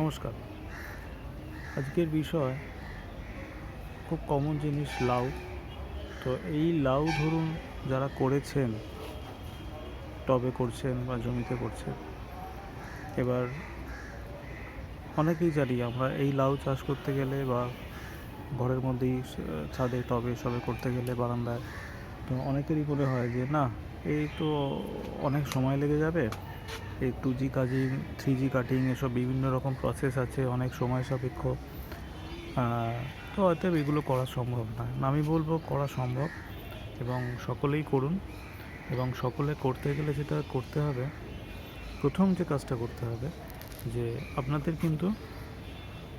নমস্কার। আজকের বিষয় খুব কমন জিনিস, লাউ। তো এই লাউ ধরুন যারা করেছেন, টবে করছেন বা জমিতে করছেন, এবার অনেকেই জানি আমরা এই লাউ চাষ করতে গেলে বা ঘরের মধ্যেই ছাদে, টবে সবে করতে গেলে বারান্দায়, তো অনেকেরই মনে হয় যে না, এই তো অনেক সময় লেগে যাবে। এই two G cutting three G cutting এসব বিভিন্ন রকম প্রসেস আছে, অনেক সময় সাপেক্ষ। তো অতএব এগুলো করা সম্ভব নয়। আমি বলব করা সম্ভব এবং সকলেই করুন এবং সকলে করতে গেলে যেটা করতে হবে, প্রথম যে কাজটা করতে হবে, যে আপনাদের কিন্তু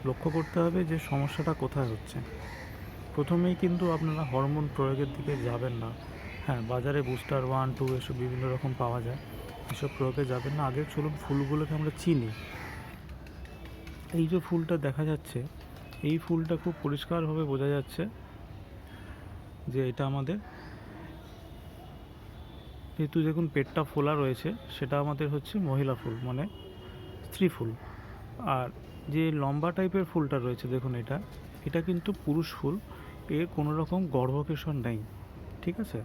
লক্ষ্য করতে হবে যে সমস্যাটা কোথায় হচ্ছে। প্রথমেই কিন্তু আপনারা হরমোন প্রয়োগের দিকে যাবেন না। হ্যাঁ বাজারে বুস্টার ওয়ান টু এসব বিভিন্ন রকম পাওয়া যায়। এসব প্রয়োগে যাবেন না। আগে চলুন ফুলগুলোকে আমরা চিনি। এই যে ফুলটা দেখা যাচ্ছে, এই ফুলটা খুব পরিষ্কারভাবে বোঝা যাচ্ছে যে এটা আমাদের যেহেতু দেখুন পেটটা ফোলা রয়েছে, সেটা আমাদের হচ্ছে মহিলা ফুল মানে স্ত্রী ফুল। আর যে লম্বা টাইপের ফুলটা রয়েছে, দেখুন এটা এটা কিন্তু পুরুষ ফুল এর কোনো রকম গর্ভকেশন নেই, ঠিক আছে?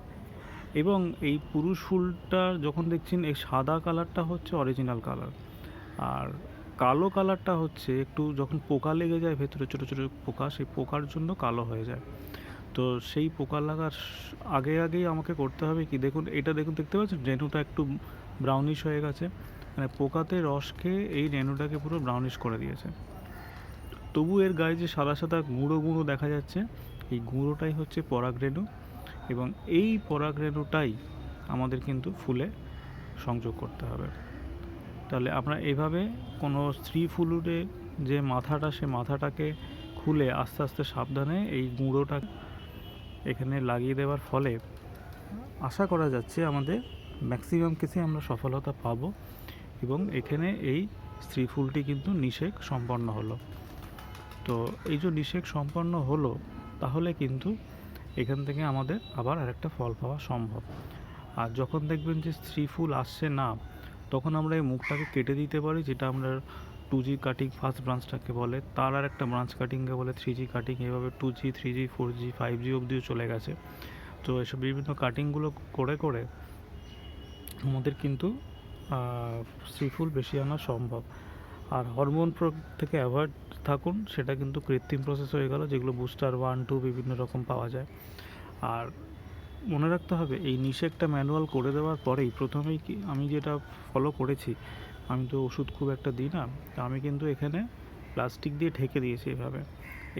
এবং এই পুরুষ ফুলটা যখন দেখছেন, এই সাদা কালারটা হচ্ছে অরিজিনাল কালার আর কালো কালারটা হচ্ছে একটু যখন পোকা লেগে যায়, ভেতরে ছোটো ছোটো পোকা, সেই পোকার জন্য কালো হয়ে যায়। তো সেই পোকা লাগার আগে আগেই আমাকে করতে হবে কি, দেখুন, এটা দেখুন, দেখতে পাচ্ছেন? রেণুটা একটু ব্রাউনিশ হয়ে গেছে। মানে পোকাতে রস খেয়ে এই রেণুটাকে পুরো ব্রাউনিশ করে দিয়েছে। তবু এর গায়ে যে সাদা সাদা গুঁড়ো গুঁড়ো দেখা যাচ্ছে, এই গুঁড়োটাই হচ্ছে পরাগরেণু এবং এই পরাগরেণুটাই আমাদের কিন্তু ফুলে সংযোগ করতে হবে। তাহলে আমরা এইভাবে কোনো স্ত্রী ফুলুরে যে মাথাটা, সে মাথাটাকে খুলে আস্তে আস্তে সাবধানে এই গুঁড়োটা এখানে লাগিয়ে দেওয়ার ফলে আশা করা যাচ্ছে আমাদের ম্যাক্সিমাম কেসে আমরা সফলতা পাব এবং এখানে এই স্ত্রী ফুলটি কিন্তু নিষেক সম্পন্ন হলো। তো এই যে নিষেক সম্পন্ন হলো, তাহলে কিন্তু এখান থেকে আমাদের আবার আরেকটা ফল পাওয়া সম্ভব। আর যখন দেখবেন যে স্ত্রী ফুল আসছে না, তখন আমরা এই মুখটাকে কেটে দিতে পারি, যেটা আমরা টু জি কাটিং ফার্স্ট ব্রাঞ্চটাকে বলে। তার আর একটা ব্রাঞ্চ কাটিংকে বলে থ্রি জি কাটিং এভাবে two G three G four G five G অবধিও চলে গেছে। তো এসব বিভিন্ন কাটিংগুলো করে করে আমাদের কিন্তু স্ত্রী ফুল বেশি আনা সম্ভব। আর হরমোন থেকে অ্যাভয়েড থাকুন, সেটা কিন্তু কৃত্রিম প্রসেস হয়ে গেল, যেগুলো বুস্টার ওয়ান টু বিভিন্ন রকম পাওয়া যায়। আর মনে রাখতে হবে, এই নিষেকটা ম্যানুয়াল করে দেওয়ার পরেই প্রথমেই কি, আমি যেটা ফলো করেছি, আমি তো ওষুধ খুব একটা দিই না আমি কিন্তু এখানে প্লাস্টিক দিয়ে ঢেকে দিয়েছি এভাবে।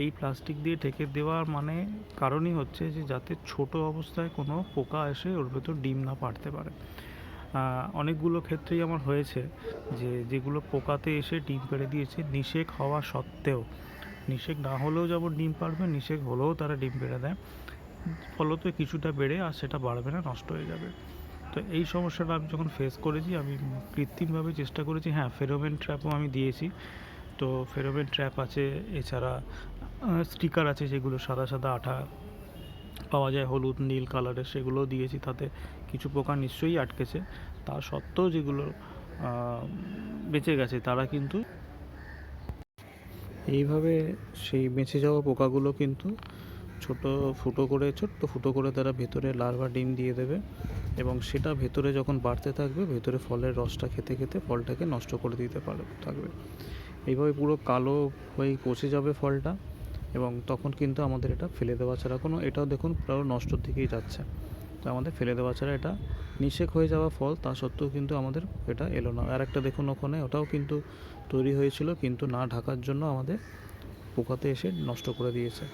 এই প্লাস্টিক দিয়ে ঢেকে দেওয়ার মানে কারণই হচ্ছে যে, যাতে ছোট অবস্থায় কোনো পোকা এসে ওর ভেতর ডিম না পাড়তে পারে। অনেকগুলো ক্ষেত্রেই আমার হয়েছে যে যেগুলো পোকাতে এসে ডিম পেড়ে দিয়েছে। নিষেক হওয়া সত্ত্বেও, নিষেক না হলেও যেমন ডিম পারবে, নিষেক হলেও তারা ডিম পেড়ে দেয়। ফলত কিছুটা বেড়ে আর সেটা বাড়বে না, নষ্ট হয়ে যাবে। তো এই সমস্যাটা আমি যখন ফেস করেছি, আমি কৃত্রিমভাবে চেষ্টা করেছি হ্যাঁ ফেরোমেন ট্র্যাপও আমি দিয়েছি। তো ফেরোমেন ট্র্যাপ আছে, এছাড়া স্টিকার আছে যেগুলো সাদা সাদা আঠা, পাওয়া যায় হলুদ, নীল কালারের সেগুলোও দিয়েছি তাতে। কিছু পোকা নিশ্চয়ই আটকেছে। তা সত্ত্বেও যেগুলো বেঁচে গেছে, তারা কিন্তু এইভাবে সেই বেঁচে যাওয়া পোকাগুলো কিন্তু ছোট ফুটো করে, ছোট্ট ফুটো করে তারা ভেতরে লার্ভা ডিম দিয়ে দেবে এবং সেটা ভেতরে যখন বাড়তে থাকবে, ভেতরে ফলের রসটা খেতে খেতে ফলটাকে নষ্ট করে দিতে পারে থাকবে। এইভাবে পুরো কালো হয়ে পচে যাবে ফলটা এবং তখন কিন্তু আমাদের এটা ফেলে দেওয়া ছাড়া কোনো, এটাও দেখুন পুরো নষ্টর দিকেই যাচ্ছে। তো আমাদের ফেলে দেওয়া ছাড়া এটা নিষেক হয়ে যাওয়া ফল, তা সত্ত্বেও কিন্তু আমাদের এটা এলো না। আর একটা দেখুন ওখানে, ওটাও কিন্তু তৈরি হয়েছিল, কিন্তু না ঢাকার জন্য আমাদের পোকাতে এসে নষ্ট করে দিয়েছে।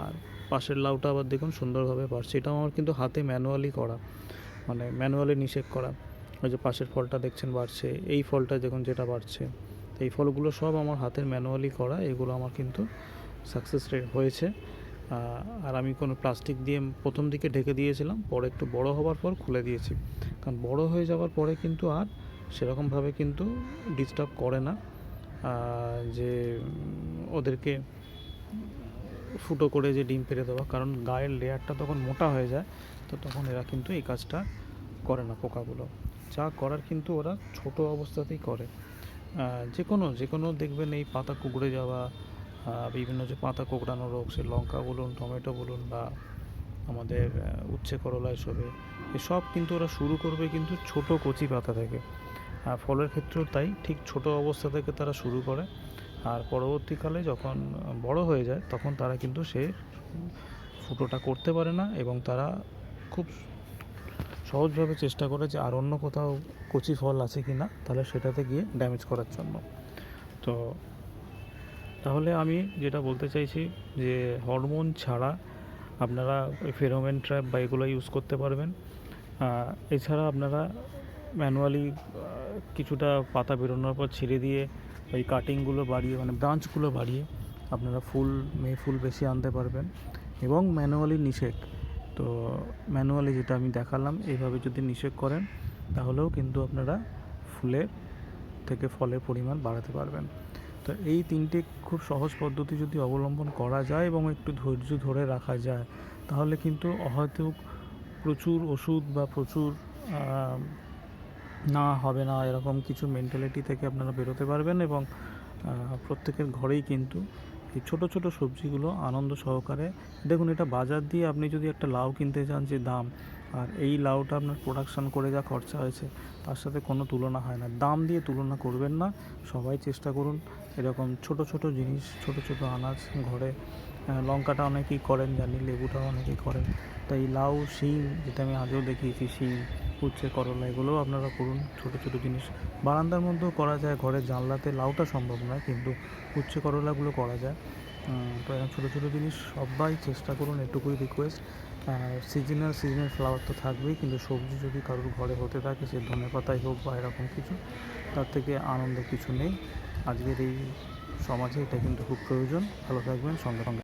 আর পাশের লাউটা আবার দেখুন সুন্দরভাবে বাড়ছে। এটা আমার কিন্তু হাতে ম্যানুয়ালি করা মানে ম্যানুয়ালি নিষেক করা। ওই যে পাশের ফলটা দেখছেন বাড়ছে, এই ফলটা দেখুন যেটা বাড়ছে। এই ফলগুলো সব আমার হাতের ম্যানুয়ালি করা, এগুলো আমার কিন্তু সাকসেস রেট হয়েছে। আর আমি কোনো প্লাস্টিক দিয়ে প্রথম দিকে ঢেকে দিয়েছিলাম, পরে একটু বড় হওয়ার পর খুলে দিয়েছি। কারণ বড় হয়ে যাওয়ার পরে কিন্তু আর সেরকমভাবে কিন্তু ডিস্টার্ব করে না। যে ওদেরকে ফুটো করে যে ডিম পেড়ে দেওয়া, কারণ গায়ের লেয়ারটা তখন মোটা হয়ে যায়, তো তখন এরা কিন্তু এই কাজটা করে না পোকাগুলো। যা করার কিন্তু ওরা ছোট অবস্থাতেই করে। যে কোনো যে কোনো দেখবেন এই পাতা কুকড়ে যাওয়া বিভিন্ন যে পাতা কোঁকড়ানো রোগ, সে লঙ্কা বলুন, টমেটো বলুন বা আমাদের উচ্ছে করলা এসবে এসব কিন্তু ওরা শুরু করবে কিন্তু ছোট কচি পাতা থেকে। আর ফলের ক্ষেত্রেও তাই, ঠিক ছোট অবস্থা থেকে তারা শুরু করে। আর পরবর্তীকালে যখন বড় হয়ে যায়, তখন তারা কিন্তু সে ফুটোটা করতে পারে না এবং তারা খুব সহজভাবে চেষ্টা করে যে আর অন্য কোথাও কচি ফল আছে কি না তাহলে সেটাতে গিয়ে ড্যামেজ করার জন্য। তো তাহলে আমি যেটা বলতে চাইছি যে হরমোন ছাড়া আপনারা ফেরোমেন ট্র্যাপ বা এগুলো ইউজ করতে পারবেন। এছাড়া আপনারা ম্যানুয়ালি কিছুটা পাতা বেরোনোর পর ছেড়ে দিয়ে ওই কাটিংগুলো বাড়িয়ে মানে ব্রাঞ্চগুলো বাড়িয়ে আপনারা ফুল, মেয়ে ফুল বেশি আনতে পারবেন এবং ম্যানুয়ালি নিষেক। তো ম্যানুয়ালি যেটা আমি দেখালাম এইভাবে যদি নিষেক করেন, তাহলেও কিন্তু আপনারা ফুলের থেকে ফলের পরিমাণ বাড়াতে পারবেন। তো এই তিনটে খুব সহজ পদ্ধতি যদি অবলম্বন করা যায় এবং একটু ধৈর্য ধরে রাখা যায়, তাহলে কিন্তু হয়তো প্রচুর ওষুধ বা প্রচুর না হবে না এরকম কিছু মেন্টালিটি থেকে আপনারা বেরোতে পারবেন এবং প্রত্যেকের ঘরেই কিন্তু এই ছোটো ছোটো সবজিগুলো আনন্দ সহকারে। দেখুন এটা বাজার দিয়ে আপনি যদি একটা লাউ কিনতে চান যে দাম আর এই লাউটা আপনার প্রোডাকশান করে যা খরচা হয়েছে, তার সাথে কোনো তুলনা হয় না। দাম দিয়ে তুলনা করবেন না, সবাই চেষ্টা করুন এরকম ছোট ছোট জিনিস, ছোট ছোট আনাজ ঘরে লঙ্কাটা অনেকেই করেন, জানি লেবুটাও অনেকেই করেন। তাই লাউ, শিম, যেটা আমি আগেও দেখিয়েছি, শিম, উচ্ছে, করলা, এগুলোও আপনারা করুন, ছোট ছোট জিনিস। বারান্দার মধ্যেও করা যায়, ঘরের জানলাতে লাউটা সম্ভব নয়, কিন্তু উচ্ছে, করলাগুলো করা যায়। তো এরকম ছোটো ছোটো জিনিস সবাই চেষ্টা করুন, এটুকুই রিকোয়েস্ট সিজনাল সিজনাল ফ্লাওয়ার তো থাকবেই, কিন্তু সবজি যদি কারোর ঘরে হতে থাকে, সে ধনে পাতাই হোক বা এরকম কিছু, তার থেকে আনন্দ কিছু নেই। আজকের এই সমাজে এটা কিন্তু খুব প্রয়োজন। ভালো থাকবেন, সঙ্গে সঙ্গে।